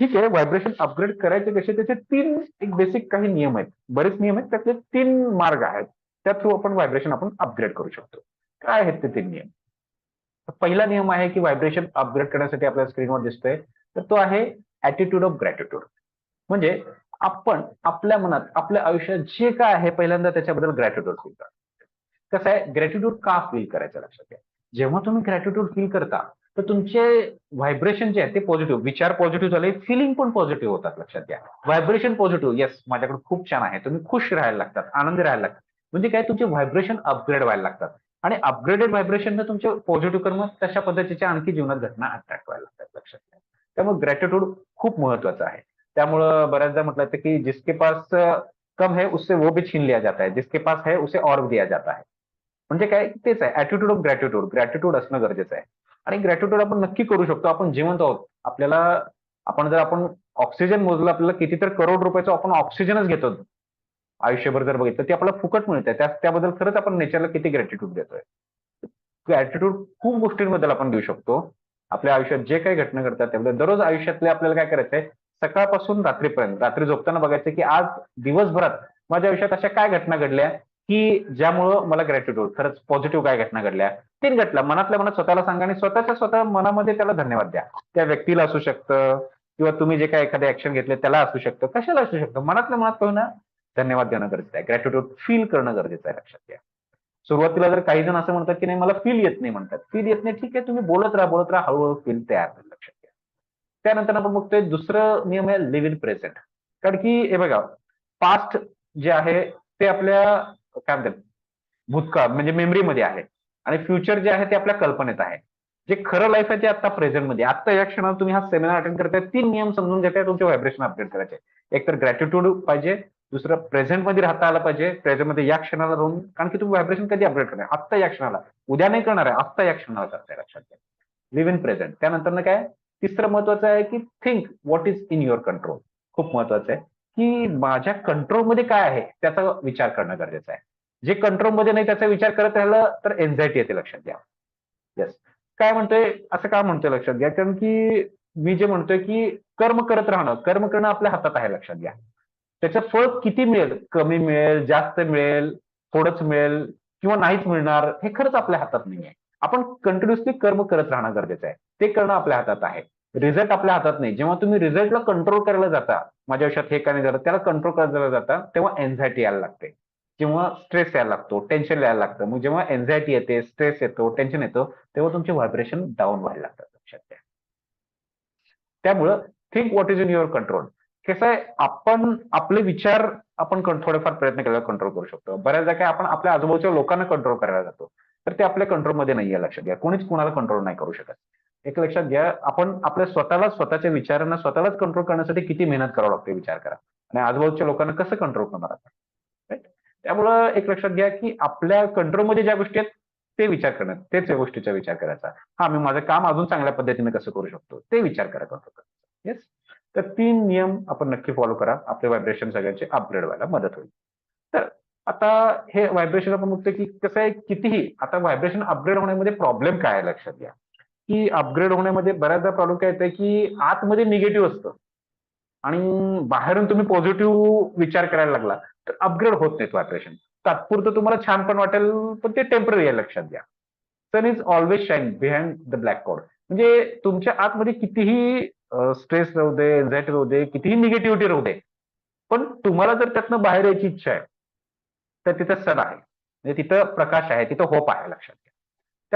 ठीक आहे vibration upgrade करायचे कसे त्याचे तीन एक बेसिक काही नियम आहेत. बरेच नियम आहेत त्यातले तीन मार्ग आहेत. त्या थ्रू आपण व्हायब्रेशन आपण अपग्रेड करू शकतो. काय आहेत ते तीन नियम? पहिला नियम आहे की व्हायब्रेशन अपग्रेड करण्यासाठी आपल्या स्क्रीनवर दिसतोय. तर तो आहे ऍटिट्यूड ऑफ ग्रॅटिट्यूड म्हणजे आपण आपल्या मनात आपल्या आयुष्यात जे काय आहे पहिल्यांदा त्याच्याबद्दल ग्रॅटिट्यूड फील करा. कसं आहे? ग्रॅटिट्यूड का फील करायचं लक्षात घ्या. जेव्हा तुम्ही ग्रॅटिट्यूड फील करता तर तुमचे व्हायब्रेशन जे आहे ते पॉझिटिव्ह विचार पॉझिटिव्ह झाले फिलिंग पण पॉझिटिव्ह होतात लक्षात घ्या. व्हायब्रेशन पॉझिटिव्ह येस माझ्याकडे खूप छान आहे. तुम्ही खुश राहायला लागतात आनंदी राहायला लागतात. म्हणजे काय तुमचे व्हायब्रेशन अपग्रेड व्हायला लागतात. आणि अपग्रेडेड व्हायब्रेशन तुमचे पॉझिटिव्ह कर्म तशा पद्धतीच्या आणखी जीवनात घटना अट्रॅक्ट व्हायला लागतात लक्षात घ्या. त्यामुळे ग्रॅटिट्यूड खूप महत्वाचं आहे. त्यामुळं बऱ्याचदा म्हटलं जातं की जिसके पास कम है उससे वो भी छीन लिया जाता है. जिसके पास है उसे और दिया जाता है. म्हणजे काय तेच आहे. ऍटिट्यूड ऑफ ग्रॅटिट्यूड ग्रॅटिट्यूड असणं गरजेचं आहे. आणि ग्रॅटिट्यूड आपण नक्की करू शकतो. आपण जिवंत आहोत. आपल्याला आपण जर आपण ऑक्सिजन मोजलं आपल्याला कितीतरी करोड रुपयाचं आपण ऑक्सिजनच घेतो. आयुष्यभर जर बघितलं ते आपल्याला फुकट मिळते त्या त्याबद्दल खरंच आपण नेचरला किती ग्रॅटिट्यूड देतोय. ग्रॅटिट्यूड खूप गोष्टींबद्दल आपण देऊ शकतो. आपल्या आयुष्यात जे काही घटना घडतात त्याबद्दल दररोज आयुष्यातले आपल्याला काय करायचंय? सकाळपासून रात्रीपर्यंत रात्री झोपताना बघायचं की आज दिवसभरात माझ्या आयुष्यात अशा काय घटना घडल्या? की ज्यामुळं मला ग्रॅटिट्यूड खरंच पॉझिटिव्ह काय घटना घडल्या? तीन घटना. मनातल्या मनात स्वतःला सांगा आणि स्वतःच्या स्वतः मनामध्ये त्याला धन्यवाद द्या. त्या व्यक्तीला असू शकतं किंवा तुम्ही जे काय एखादे ऍक्शन घेतले त्याला असू शकतं. कशाला असू शकतं? मनातल्या मनात कळून धन्यवाद देणं गरजेचं आहे. ग्रॅटिट्यूड फील करणं गरजेचं आहे लक्षात घ्या. सुरुवातीला जर काही जण असं म्हणतात की नाही मला फील येत नाही म्हणतात. फील येत नाही ठीक आहे तुम्ही बोलत राहा बोलत राहा हळूहळू फील तयार लक्षात घ्या. त्यानंतर आपण बघतोय दुसरं नियम आहे लिव्ह इन प्रेझेंट कारण की हे बघा पास्ट जे आहे ते आपल्या काय म्हणतात? भूतकाळ म्हणजे मेमरीमध्ये आहे. आणि फ्युचर जे आहे ते आपल्या कल्पनेत आहे. जे खरं लाईफ आहे ते आता प्रेझेंटमध्ये आता या क्षणात तुम्ही हा सेमिनार अटेंड करताय तीन नियम समजून घेताय तुमचे व्हायब्रेशन अपडेट करायचे. एक तर ग्रॅटिट्यूड पाहिजे दुसरं प्रेझेंटमध्ये राहता आलं पाहिजे प्रेझेंटमध्ये या क्षणाला राहून कारण की तुम्ही व्हायब्रेशन कधी अपडेट करणार? आत्ता या क्षणाला. उद्या नाही करणार आहे आत्ता या क्षणाला करताय लक्षात घ्या. लिव्ह इन प्रेझेंट त्यानंतर काय? तिसरं महत्वाचं आहे की think what is in your control खूप महत्वाचं आहे. की माझ्या कंट्रोलमध्ये काय आहे त्याचा विचार करणं गरजेचं आहे. जे कंट्रोलमध्ये नाही त्याचा विचार करत राहिलं तर एन्झायटी येते लक्षात घ्या. येस काय म्हणतोय? असं का म्हणतोय लक्षात घ्या? कारण की मी जे म्हणतोय की कर्म करत राहणं कर्म करणं आपल्या हातात आहे लक्षात घ्या. त्याचं फळ किती मिळेल? कमी मिळेल? जास्त मिळेल? थोडंच मिळेल? किंवा नाहीच मिळणार? हे खरंच आपल्या हातात नाही आहे आपण कंटिन्युअसली कर्म करत राहणं गरजेचं आहे. ते करणं आपल्या हातात आहे. रिझल्ट आपल्या हातात नाही. जेव्हा तुम्ही रिझल्टला कंट्रोल करायला जाता माझ्या आयुष्यात हे काय नाही झालं त्याला कंट्रोल करायला जाता तेव्हा एन्झायटी यायला लागते. जेव्हा स्ट्रेस यायला लागतो टेन्शन यायला लागतं. मग जेव्हा एन्झायटी येते स्ट्रेस येतो टेन्शन येतो तेव्हा तुमचे व्हायब्रेशन डाऊन व्हायला लागतात लक्षात घ्या त्यामुळं think what is in your control कसं आहे आपण आपले विचार आपण थोडेफार प्रयत्न केला कंट्रोल करू शकतो. बऱ्याचदा काय आपण आपल्या आजूबाजूच्या लोकांना कंट्रोल करायला जातो. तर ते आपल्या कंट्रोलमध्ये नाहीये लक्षात घ्या. कोणीच कुणाला कंट्रोल नाही करू शकत. एक लक्षात घ्या आपण आपल्या स्वतःला स्वतःच्या विचारांना स्वतःलाच कंट्रोल करण्यासाठी किती मेहनत करावं लागते विचार करा. आणि आजूबाजूच्या लोकांना कसं कंट्रोल करणार आपण? त्यामुळं एक लक्षात घ्या की आपल्या कंट्रोलमध्ये ज्या गोष्टी आहेत ते विचार करणं तेच या गोष्टीचा विचार करायचा. हा मी माझं काम अजून चांगल्या पद्धतीने कसं करू शकतो ते विचार करा कंट्रोल करायचा येस तर तीन नियम आपण नक्की फॉलो करा. आपले व्हायब्रेशन सगळ्यांचे अपग्रेड व्हायला मदत होईल. तर आता हे व्हायब्रेशन आपण बघतो की कसं आहे कितीही आता व्हायब्रेशन अपग्रेड होण्यामध्ये प्रॉब्लेम काय आहे लक्षात घ्या. की अपग्रेड होण्यामध्ये बऱ्याचदा प्रॉब्लेम काय येते की आतमध्ये निगेटिव्ह असतं. आणि बाहेरून तुम्ही पॉझिटिव्ह विचार करायला लागला तर अपग्रेड होत नाहीत व्हायब्रेशन तात्पुरतं तुम्हाला छान पण वाटेल पण ते टेंपररी आहे लक्षात घ्या. Sun is always shine behind the black cloud म्हणजे तुमच्या आतमध्ये कितीही स्ट्रेस राहू दे एन्झायटी राहू दे कितीही निगेटिव्हिटी राहू दे पण तुम्हाला जर त्यातनं बाहेर यायची इच्छा आहे तर तिथं सन आहे. म्हणजे तिथं प्रकाश आहे तिथं होप आहे लक्षात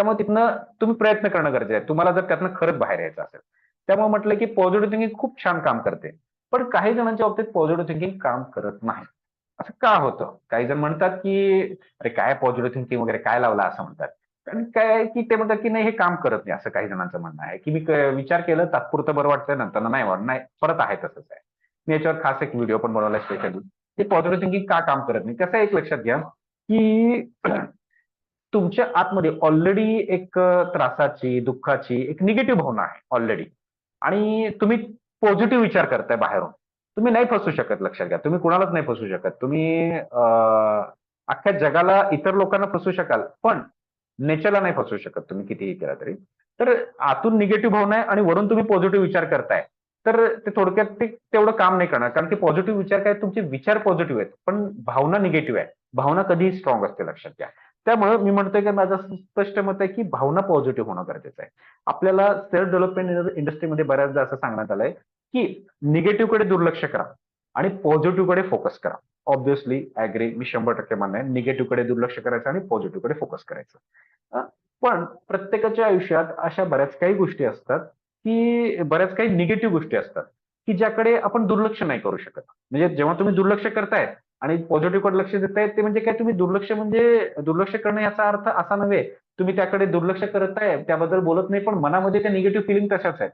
त्यामुळे तिथनं तुम्ही प्रयत्न करणं गरजेचं आहे. तुम्हाला जर त्यातनं खरंच बाहेर यायचं असेल. त्यामुळे म्हटलं की पॉझिटिव्ह थिंकिंग खूप छान काम करते. पण काही जणांच्या बाबतीत पॉझिटिव्ह थिंकिंग काम करत नाही. असं का होतं? काही जण म्हणतात की अरे काय पॉझिटिव्ह थिंकिंग वगैरे? काय लावला? असं म्हणतात. कारण काय की ते म्हणतात की नाही हे काम करत नाही. असं काही जणांचं म्हणणं आहे. की मी विचार केलं तात्पुरतं बरं वाटतंय. नंतर नाही वाटत. नाही परत आहे तसंच आहे. मी याच्यावर खास एक व्हिडिओ पण बनवला स्पेशली. ते पॉझिटिव्ह थिंकिंग का काम करत नाही? कसं एक लक्षात घ्या की तुमच्या आतमध्ये ऑलरेडी एक त्रासाची दुःखाची एक निगेटिव्ह भावना आहे ऑलरेडी आणि तुम्ही पॉझिटिव्ह विचार करताय बाहेरून. तुम्ही नाही फसू शकत लक्षात घ्या. तुम्ही कुणालाच नाही फसू शकत. तुम्ही अख्ख्या जगाला इतर लोकांना फसू शकाल पण नेचरला नाही फसू शकत तुम्ही कितीही केला तरी. तर आतून निगेटिव्ह भावना आहे आणि वरून तुम्ही पॉझिटिव्ह विचार करताय. तर ते थोडक्यात ते तेवढं काम नाही करणार. कारण की पॉझिटिव्ह विचार काय तुमचे विचार पॉझिटिव्ह आहेत पण भावना निगेटिव्ह आहे. भावना कधीही स्ट्रॉंग असते लक्षात घ्या. त्यामुळे मी म्हणतोय की माझं स्पष्ट मत आहे की भावना पॉझिटिव्ह होणं गरजेचं आहे. आपल्याला सेल्फ डेव्हलपमेंट इंडस्ट्रीमध्ये बऱ्याचदा असं सांगण्यात आलंय की निगेटिव्हकडे दुर्लक्ष करा आणि पॉझिटिव्हकडे फोकस करा. ऑब्व्हियसली ऍग्री मी शंभर टक्के मान्य आहे. निगेटिव्हकडे दुर्लक्ष करायचं आणि पॉझिटिव्हकडे फोकस करायचं. पण प्रत्येकाच्या आयुष्यात अशा बऱ्याच काही गोष्टी असतात की बऱ्याच काही निगेटिव्ह गोष्टी असतात की ज्याकडे आपण दुर्लक्ष नाही करू शकत. म्हणजे जेव्हा तुम्ही दुर्लक्ष करताय आणि पॉझिटिव्हकडे लक्ष देताय ते म्हणजे काय तुम्ही दुर्लक्ष म्हणजे दुर्लक्ष करणं याचा अर्थ असा नव्हे. तुम्ही त्याकडे दुर्लक्ष करत आहे त्याबद्दल बोलत नाही पण मनामध्ये त्या निगेटिव्ह फिलिंग तशाच आहेत.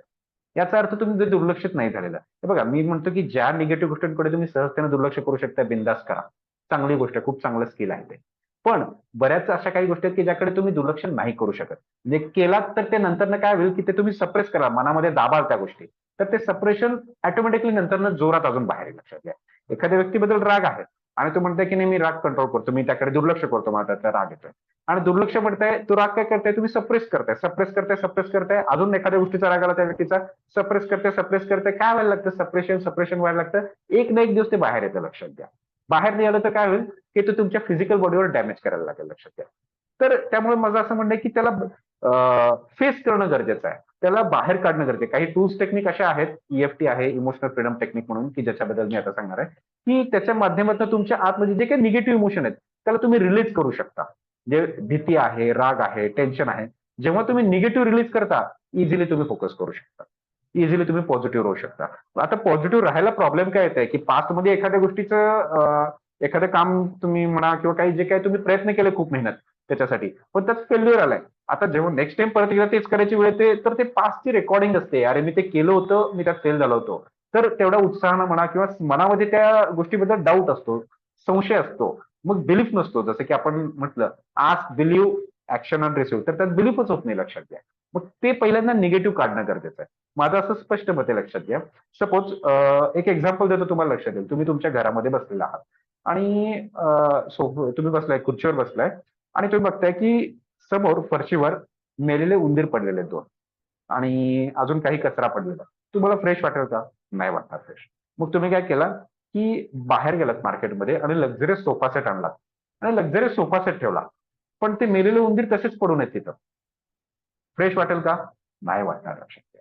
याचा अर्थ तुम्ही दुर्लक्षित नाही झालेला. बघा मी म्हणतो की ज्या निगेटिव्ह गोष्टींकडे तुम्ही सहजतेने दुर्लक्ष करू शकता बिंदास करा. चांगली गोष्ट खूप चांगलं स्किल आहे ते. पण बऱ्याच अशा काही गोष्टी आहेत की ज्याकडे तुम्ही दुर्लक्ष नाही करू शकत. म्हणजे केलात तर ते नंतर काय होईल की ते तुम्ही सप्रेस करा. मनामध्ये दाबाल त्या गोष्टी. तर ते सप्रेशन ऑटोमॅटिकली नंतर जोरात अजून बाहेर लक्षात घ्या. एखाद्या व्यक्तीबद्दल राग आहे आणि तो म्हणताय की नाही मी राग कंट्रोल करतो मी त्याकडे दुर्लक्ष करतो मला त्याचा राग येतोय. आणि दुर्लक्ष म्हणताय तो राग काय करताय? तुम्ही सप्रेस करताय सप्रेस करताय सप्रेस करताय. अजून एखाद्या गोष्टीचा राग आला त्या व्यक्तीचा सप्रेस करताय सप्रेस करताय. काय व्हायला लागतं? सप्रेशन सप्रेशन व्हायला लागतं. एक ना एक दिवस ते बाहेर येतं लक्षात घ्या. बाहेर नाही आलं तर काय होईल? की तो तुमच्या फिजिकल बॉडीवर डॅमेज करायला लागेल लक्षात घ्या. तर त्यामुळे माझं असं म्हणणं आहे की त्याला फेस करणं गरजेचं आहे. त्याला बाहेर काढणं गरजेचं काही टूल्स टेक्निक अशा आहेत ईएफटी आहे इमोशनल फ्रीडम टेक्निक म्हणून की ज्याच्याबद्दल मी आता सांगणार आहे की त्याच्या माध्यमातून तुमच्या आतमध्ये म्हणजे जे काही निगेटिव्ह इमोशन आहेत त्याला तुम्ही रिलीज करू शकता. जे भीती आहे राग आहे टेन्शन आहे जेव्हा तुम्ही निगेटिव्ह रिलीज करता इझिली तुम्ही फोकस करू शकता. इझिली तुम्ही पॉझिटिव्ह राहू शकता. आता पॉझिटिव्ह राहायला प्रॉब्लेम काय येत आहे की पास्टमध्ये एखाद्या गोष्टीचं एखादं काम तुम्ही म्हणा किंवा काही जे काही तुम्ही प्रयत्न केले खूप मेहनत त्याच्यासाठी. पण त्यात फेल्युअर आलाय. आता जेव्हा नेक्स्ट टाइम परत एकदा तेच करायची वेळ येते तर ते पास्टची रेकॉर्डिंग असते. अरे मी ते केलं होतं मी त्यात फेल झालो होतो. तर तेवढ्या उत्साहानं म्हणा किंवा मनामध्ये त्या गोष्टीबद्दल डाऊट असतो संशय असतो. मग बिलीफ नसतो. जसं की आपण म्हटलं आज बिलीव्ह ऍक्शन ऑन रिसिव्ह तर त्यात बिलीफच होत नाही लक्षात घ्या. मग ते पहिल्यांदा निगेटिव्ह काढणं गरजेचं आहे. माझं असं स्पष्ट मत आहे लक्षात घ्या. सपोज एक एक्झाम्पल देतो तुम्हाला लक्षात येईल. तुम्ही तुमच्या घरामध्ये बसलेला आहात. आणि सो तुम्ही बसलाय खुर्चीवर बसलाय. आणि तुम्ही बघताय की समोर फरशीवर मेलेले उंदीर पडलेले आहेत दोन. आणि अजून काही कचरा पडलेला तुम्हाला फ्रेश वाटेल का? नाही वाटणार फ्रेश मग तुम्ही काय केला की बाहेर गेलात मार्केटमध्ये आणि लक्झरियस सोफा सेट आणलात. आणि लक्झरियस सोफा सेट ठेवला. पण ते मेलेले उंदीर तसेच पडून आहेत तिथं. फ्रेश वाटेल का? नाही वाटणार लक्षात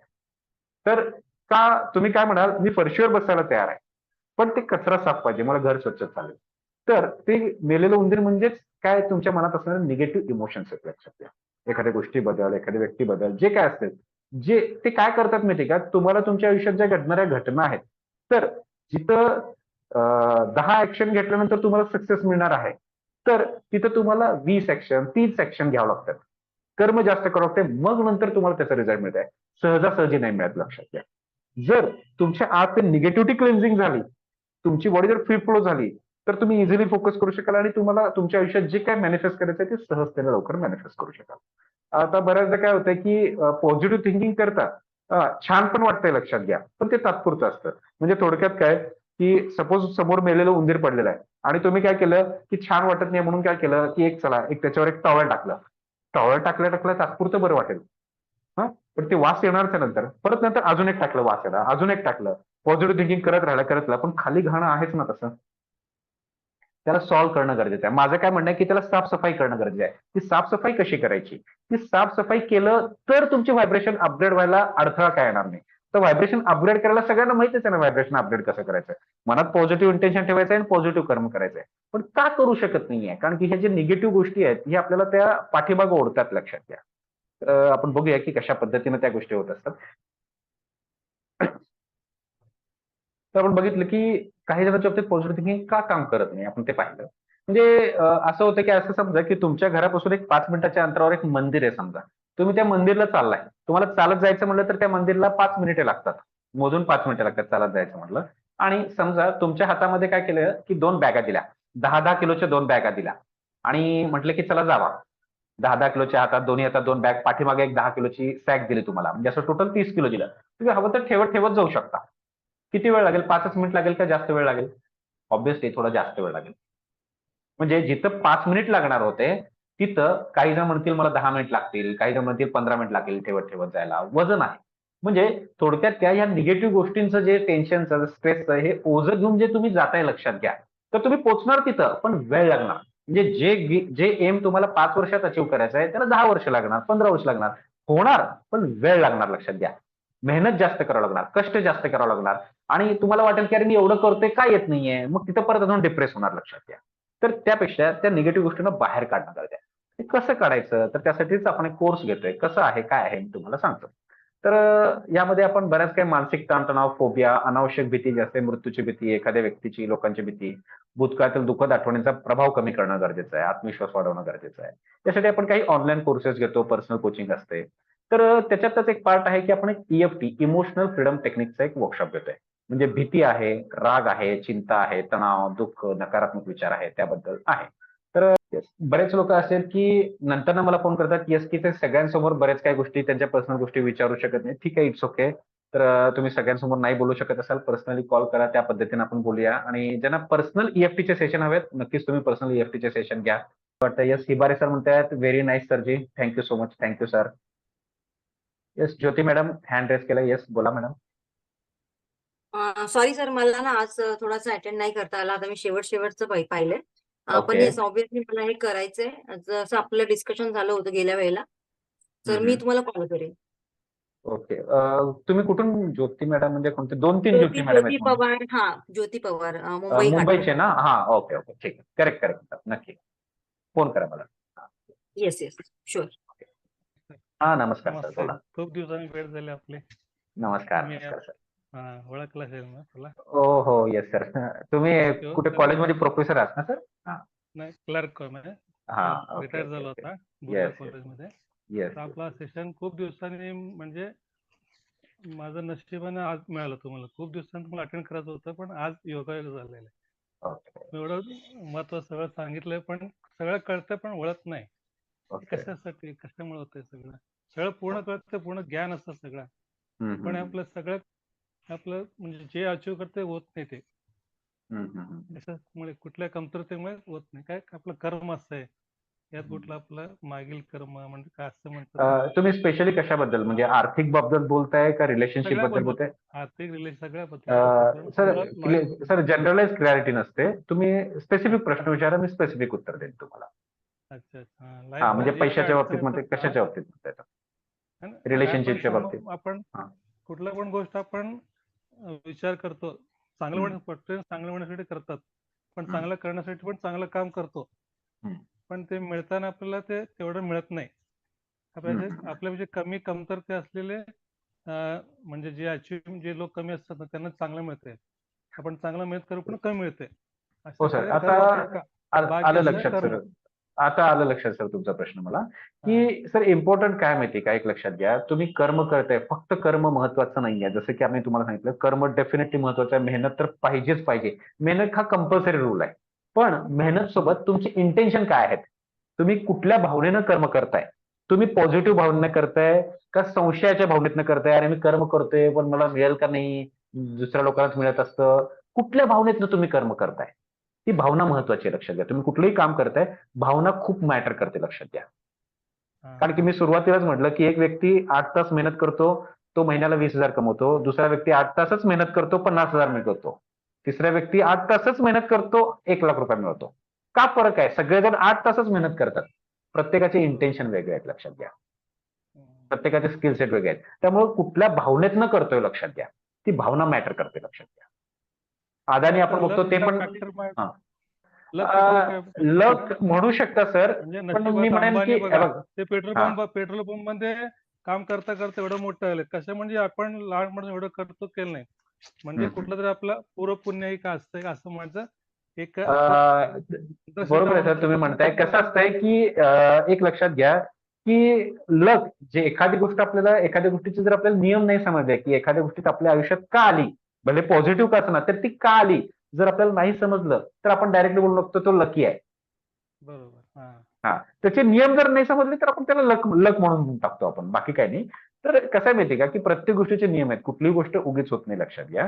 तर का तुम्ही काय म्हणाल? मी फरशीवर बसायला तयार आहे. पण ते कचरा साफ पाहिजे. मला घर स्वच्छ चालेल. तर ते मेलेलं उंदीर म्हणजेच काय तुमच्या मनात असणारे निगेटिव्ह इमोशन्स आहेत लक्षात घ्या एखाद्या गोष्टीबद्दल एखाद्या व्यक्तीबद्दल जे काय असते जे ते काय करतात माहिती का? तुम्हाला तुमच्या आयुष्यात ज्या घडणाऱ्या घटना आहेत तर जिथं दहा ऍक्शन घेतल्यानंतर तुम्हाला सक्सेस मिळणार आहे तर तिथं तुम्हाला वीस ऍक्शन तीस ऍक्शन घ्यावं लागतात. कर्म जास्त करावं लागते मग नंतर तुम्हाला त्याचा रिझल्ट मिळत आहे. सहजासहजी नाही मिळत लक्षात घ्या. जर तुमच्या आत निगेटिव्हिटी क्लेन्झिंग झाली तुमची बॉडी जर फ्री फ्लो झाली तर तुम्ही इझिली फोकस करू शकाल आणि तुम्हाला तुमच्या आयुष्यात जे काय मॅनिफेस्ट करायचं आहे ते सहजतेने लवकर मॅनिफेस्ट करू शकाल. आता बऱ्याचदा काय होतंय की पॉझिटिव्ह थिंकिंग करता छान पण वाटतंय लक्षात घ्या पण ते तात्पुरतं असतं. म्हणजे थोडक्यात काय की सपोज समोर मेलेलं उंदीर पडलेलं आहे आणि तुम्ही काय केलं की छान वाटत नाही म्हणून काय केलं की एक चला एक त्याच्यावर एक टॉवेल टाकलं. टॉवेल टाकल्या टाकलं तात्पुरतं बरं वाटेल. हा? पण ते वास येणारच नंतर परत नंतर अजून एक टाकलं वास येणार अजून एक टाकलं. पॉझिटिव्ह थिंकिंग करत राहिलं करत राहिलं पण खाली घाणं आहेच ना तसं. त्याला सॉल्व्ह करणं गरजेचं आहे. माझं काय म्हणणं आहे की त्याला साफसफाई करणं गरजेचं आहे. ती साफसफाई कशी करायची? ती साफसफाई केलं तर तुमची व्हायब्रेशन अपग्रेड व्हायला अडथळा काय येणार नाही. तर व्हायब्रेशन अपग्रेड करायला सगळ्यांना माहितीच आहे ना व्हायब्रेशन अपग्रेड कसं करायचं मनात पॉझिटिव्ह इंटेन्शन ठेवायचं आहे आणि पॉझिटिव्ह कर्म करायचं आहे. पण का करू शकत नाहीये? कारण की ह्या जे निगेटिव्ह गोष्टी आहेत हे आपल्याला त्या पाठीमाग ओढतात लक्षात घ्या. आपण बघूया की कशा पद्धतीने त्या गोष्टी होत असतात. तर आपण बघितलं की काही जणांच्या बाबतीत पॉझिटिव्ह थिंकिंग का काम करत नाही? आपण ते पाहिलं. म्हणजे असं होतं की असं समजा की तुमच्या घरापासून एक पाच मिनिटाच्या अंतरावर एक मंदिर आहे समजा. तुम्ही त्या मंदिरला चाललाय. तुम्हाला चालत जायचं म्हटलं तर त्या मंदिरला पाच मिनिटे लागतात. मोजून पाच मिनिटे लागतात चालत जायचं म्हटलं आणि समजा तुमच्या हातामध्ये काय केलं की दोन बॅगा दिल्या. दहा दहा किलोच्या दोन बॅगा दिल्या. आणि म्हटलं की चला जावा. दहा दहा किलोच्या हातात दोन्ही हातात दोन बॅग. पाठीमागे एक दहा किलोची सॅक दिली तुम्हाला. म्हणजे असं टोटल तीस किलो दिलं. तुम्ही हवं तर ठेवत ठेवत जाऊ शकता. किती वेळ लागेल? पाचच मिनिट लागेल का जास्त वेळ लागेल? ऑब्विसली थोडा जास्त वेळ लागेल. म्हणजे जिथं पाच मिनिट लागणार होते तिथं काही जण म्हणतील मला दहा मिनिट लागतील काही जण म्हणतील पंधरा मिनिट लागतील ठेवत ठेवत जायला. वजन आहे. म्हणजे थोडक्यात त्या ह्या निगेटिव्ह गोष्टींचं जे टेन्शनचं स्ट्रेसचं हे ओझं घेऊन जे तुम्ही जाताय लक्षात घ्या. तर तुम्ही पोचणार तिथं पण वेळ लागणार. म्हणजे जे जे एम तुम्हाला पाच वर्षात अचीव्ह करायचं आहे त्याला दहा वर्ष लागणार पंधरा वर्ष लागणार. होणार पण वेळ लागणार लक्षात घ्या. मेहनत जास्त करावं लागणार कष्ट जास्त करावं लागणार. आणि तुम्हाला वाटेल की अरे मी एवढं करतोय काय येत नाहीये? मग तिथं परत अजून डिप्रेस होणार लक्षात घ्या. तर त्यापेक्षा त्या निगेटिव्ह गोष्टींना बाहेर काढणं गरजे ते कसं काढायचं? तर त्यासाठीच आपण एक कोर्स घेतोय. कसं आहे काय आहे मी तुम्हाला सांगतो. तर यामध्ये आपण बऱ्याच काही मानसिक ताणतणाव फोबिया अनावश्यक भीती जी असते मृत्यूची भीती एखाद्या व्यक्तीची लोकांची भीती भूतकाळातील दुःखद आठवणींचा प्रभाव कमी करणं गरजेचं आहे. आत्मविश्वास वाढवणं गरजेचं आहे. त्यासाठी आपण काही ऑनलाईन कोर्सेस घेतो पर्सनल कोचिंग असते. तर त्याच्यातच एक पार्ट आहे की आपण एक ईएफटी इमोशनल फ्रीडम टेक्निकचा एक वर्कशॉप घेतोय. म्हणजे भीती आहे राग आहे चिंता आहे तणाव दुःख नकारात्मक विचार आहे त्याबद्दल आहे. तर बरेच लोक असेल की नंतर ना मला फोन करतात येस की ते सगळ्यांसमोर बरेच काही गोष्टी त्यांच्या पर्सनल गोष्टी विचारू शकत नाही. ठीक आहे इट्स ओके तर तुम्ही सगळ्यांसमोर नाही बोलू शकत असाल पर्सनली कॉल करा त्या पद्धतीने आपण बोलूया. आणि ज्यांना पर्सनल ईएफटीचे सेशन हवेत नक्कीच तुम्ही पर्सनल ईएफटीचे सेशन घ्या. वाटतं येस हिबारे सर म्हणतात very nice sir ji. Thank you so much thank you sir yes Jyoti madam hand raise केला. येस बोला मॅडम सॉरी सर मला ना आज थोडासा अटेंड नाही करता आला. आता मी शेवट शेवटचं पाहि- पाहिलंय. अ, पण. येस ऑब्विसली मला हे करायचंय. जसं आपलं डिस्कशन झालं होतं गेल्या वेळेला. तर मी. तुम्हाला कॉल करेन. ओके तुम्ही कुठून? ज्योती मॅडम म्हणजे कोणते? दोन तीन ज्योती मॅडम. पवार हा ज्योती पवार मुंबई मुंबईचे ना? हा ओके ओके ठीक. आहे करेक्ट करेक्ट नक्की. फोन करा मला. येस येस शुअर हा नमस्कार सर नमस्ते. बोला. खूप दिवसांनी भेट झाली आपली. नमस्कार मी- नमस्कार सर. हा, ओळखलं असेल ना तुला? हो हो येस सर तुम्ही हो, कुठे. कॉलेजमध्ये प्रोफेसर आहात ना सर? नाही क्लर्क हा ओके रिटायर झालो होता येस, बुर्ला येस. कॉलेजमध्ये येस तर आपला सेशन खूप दिवसांनी म्हणजे माझं नशिबाने आज मिळालं तुम्हाला. खूप दिवसांनी तुम्हाला अटेंड करायचं होतं पण आज योगायोग झालेलं आहे. ओके. एवढं महत्त्व सगळं सांगितलंय पण सगळं कळतं पण वळत नाही. कशासाठी? कशामुळे होतंय सगळं? सगळं पूर्ण कळतं पूर्ण ज्ञान असतं सगळं. पण आपलं सगळं आपलं म्हणजे जे अचीव करते होत नाही ते. कशामुळे कुठल्या कमतरतेमुळे होत नाही. काय आपलं कर्म असं आहे यात कुठलं आपलं मागील कर्म म्हणजे काय असं म्हणतात? तुम्ही स्पेशली कशाबद्दल? म्हणजे आर्थिक बाबतीत बोलताय का रिलेशनशिपबद्दल. बोलताय? आर्थिक relation um, sir. Sir generalize clarity नसते. तुम्ही स्पेसिफिक प्रश्न विचारा मी स्पेसिफिक उत्तर देईन तुम्हाला. अच्छा अच्छा हा, म्हणजे पैशाच्या बाबतीत म्हणते कशाच्या बाबतीत म्हणताय तर? काय relationship च्या आपण बाबतीत. आपण. कुठल्या पण गोष्ट आपण विचार करतो चांगलं हम्म. होण्यासाठी चांगलं होण्यासाठी करतात पण. चांगलं करण्यासाठी पण चांगलं काम करतो. पण ते मिळताना आपल्याला ते तेवढं मिळत नाही हम्म. आपल्यापेक्षा कमी कमतरते असलेले म्हणजे जे अचीव जे लोक कमी असतात ना त्यांना चांगलं मिळते आपण चांगलं मेहनत करू पण कमी मिळते हो आलं लक्षात आता आलं लक्षात सर तुमचा प्रश्न मला की सर इम्पॉर्टंट काय माहिती का? एक लक्षात घ्या. तुम्ही कर्म करताय फक्त कर्म महत्वाचं नाहीये जसं की आम्ही तुम्हाला सांगितलं कर्म डेफिनेटली महत्वाचं आहे. मेहनत तर पाहिजेच पाहिजे. मेहनत हा कंपल्सरी रूल आहे. पण मेहनत सोबत तुमची इंटेन्शन काय आहेत? तुम्ही कुठल्या भावनेनं कर्म करताय? तुम्ही पॉझिटिव्ह भावनेनं करताय का संशयाच्या भावनेतनं करताय? अरे मी कर्म करतोय पण मला मिळेल का नाही? दुसऱ्या लोकांनाच मिळत असतं. कुठल्या भावनेतनं तुम्ही कर्म करताय? ती भावना महत्वाची आहे लक्षात घ्या. तुम्ही कुठलंही काम करताय भावना खूप मॅटर करते लक्षात घ्या. कारण की मी सुरुवातीलाच म्हटलं की एक व्यक्ती आठ तास मेहनत करतो तो महिन्याला वीस हजार कमवतो. दुसरा व्यक्ती आठ तासच मेहनत करतो पन्नास हजार मिळवतो. तिसरा व्यक्ती आठ तासच मेहनत करतो एक लाख रुपये मिळवतो. का फरक आहे? सगळेजण आठ तासच मेहनत करतात. प्रत्येकाचे इंटेन्शन वेगळे आहेत लक्षात घ्या. प्रत्येकाचे स्किल सेट वेगळे आहेत. त्यामुळे कुठल्या भावनेतनं करतोय लक्षात घ्या. ती भावना मॅटर करते लक्षात घ्या. अदानी आपण बघतो ते पण. लक म्हणू शकता सर म्हणजे पण मी म्हणेन की ते पेट्रोल. पंप पेट्रोल पंपमध्ये काम करता करता एवढं मोठं आलं कसं म्हणजे आपण लहानपणी एवढं करतो केलं नाही म्हणजे. कुठलं तरी आपलं पूर्व पुण्य एक असतंय असं म्हणायचं एक बरोबर आहे सर तुम्ही म्हणताय कसं असतंय की एक लक्षात घ्या की लक जे एखादी गोष्ट आपल्याला एखाद्या गोष्टीचे जर आपल्याला नियम नाही समजले की एखाद्या गोष्टीत आपल्या आयुष्यात का आली भले पॉझिटिव्ह का असणार तर ती का आली? जर आपल्याला नाही समजलं तर आपण डायरेक्टली बोलू शकतो तो लकी आहे. बरोबर हा. हा. त्याचे नियम जर नाही समजले तर आपण त्याला लक लक म्हणून टाकतो आपण. बाकी काही नाही. तर कसं आहे माहिती का की प्रत्येक गोष्टीचे नियम आहेत. कुठलीही गोष्ट उगीच होत नाही लक्षात घ्या.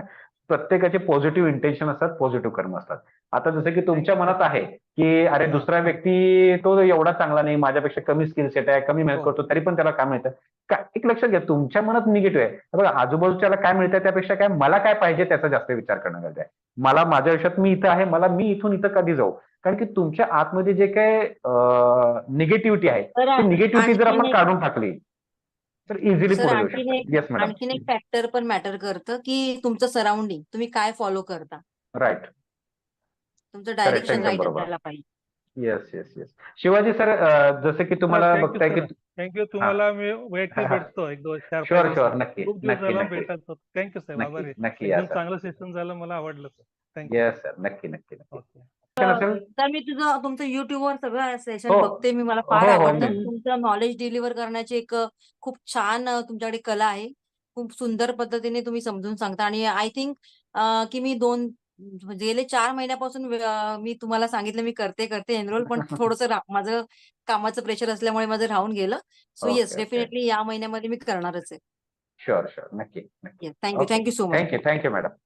प्रत्येकाचे पॉझिटिव्ह इंटेन्शन असतात पॉझिटिव्ह कर्म असतात. आता जसं की तुमच्या मनात आहे की अरे दुसरा व्यक्ती तो एवढा चांगला नाही माझ्यापेक्षा कमी स्किल सेट आहे कमी मेहनत हो. करतो तरी पण त्याला काय मिळतं? का एक लक्षात घ्या तुमच्या मनात निगेटिव्ह आहे. बघा आजूबाजूच्याला काय मिळतं त्यापेक्षा काय मला काय पाहिजे त्याचा जास्त विचार करणं गरजेचं आहे. मला माझ्या आयुष्यात मी इथं आहे मला मी इथून इथं कधी जाऊ? कारण की तुमच्या आतमध्ये जे काय निगेटिव्हिटी आहे ती निगेटिव्हिटी जर आपण काढून टाकली तर इझिली सर, पुढे जाऊ आणखीन एक- येस मॅडम आणखीन एक फॅक्टर पण मॅटर करतं की तुमचं सराउंडिंग तुम्ही काय फॉलो करता? राईट तुमचं डायरेक्शन एकदम राईट बरोबर. असायला पाहिजे. Yes yes yes Shivaji sir जसं की तुम्हाला thank you, बघताय की. थँक्यू तुम्हाला मी वैयक्तिक हा. भेटतो एक दोन चार शुअर शुअर. नक्की खूप नक्की थँक्यू साहेब आभार नक्की आहे. नक्की या एकदम सर चांगलं सेशन झालं मला आवडलं सर थँक्यू येस सर नक्की नक्की नक्की. ओके तर मी तुझं तुमचं युट्यूबवर सगळं सेशन हो. बघते मी मला फार हो, हो, आवडतं. तुमचं नॉलेज डिलिव्हर करण्याची एक अ, खूप छान अ, तुमच्याकडे कला आहे. खूप सुंदर पद्धतीने तुम्ही समजून सांगता. आणि आय थिंक की मी दोन गेले चार महिन्यापासून अ, मी तुम्हाला सांगितलं मी करते करते एनरोल पण थोडस माझं कामाचं प्रेशर असल्यामुळे माझं राहून गेलं. So yes okay. डेफिनेटली या महिन्यामध्ये मी करणारच आहे. शुअर शुअर नक्की नक्की. Thank you Okay. Thank you so much thank you thank you madam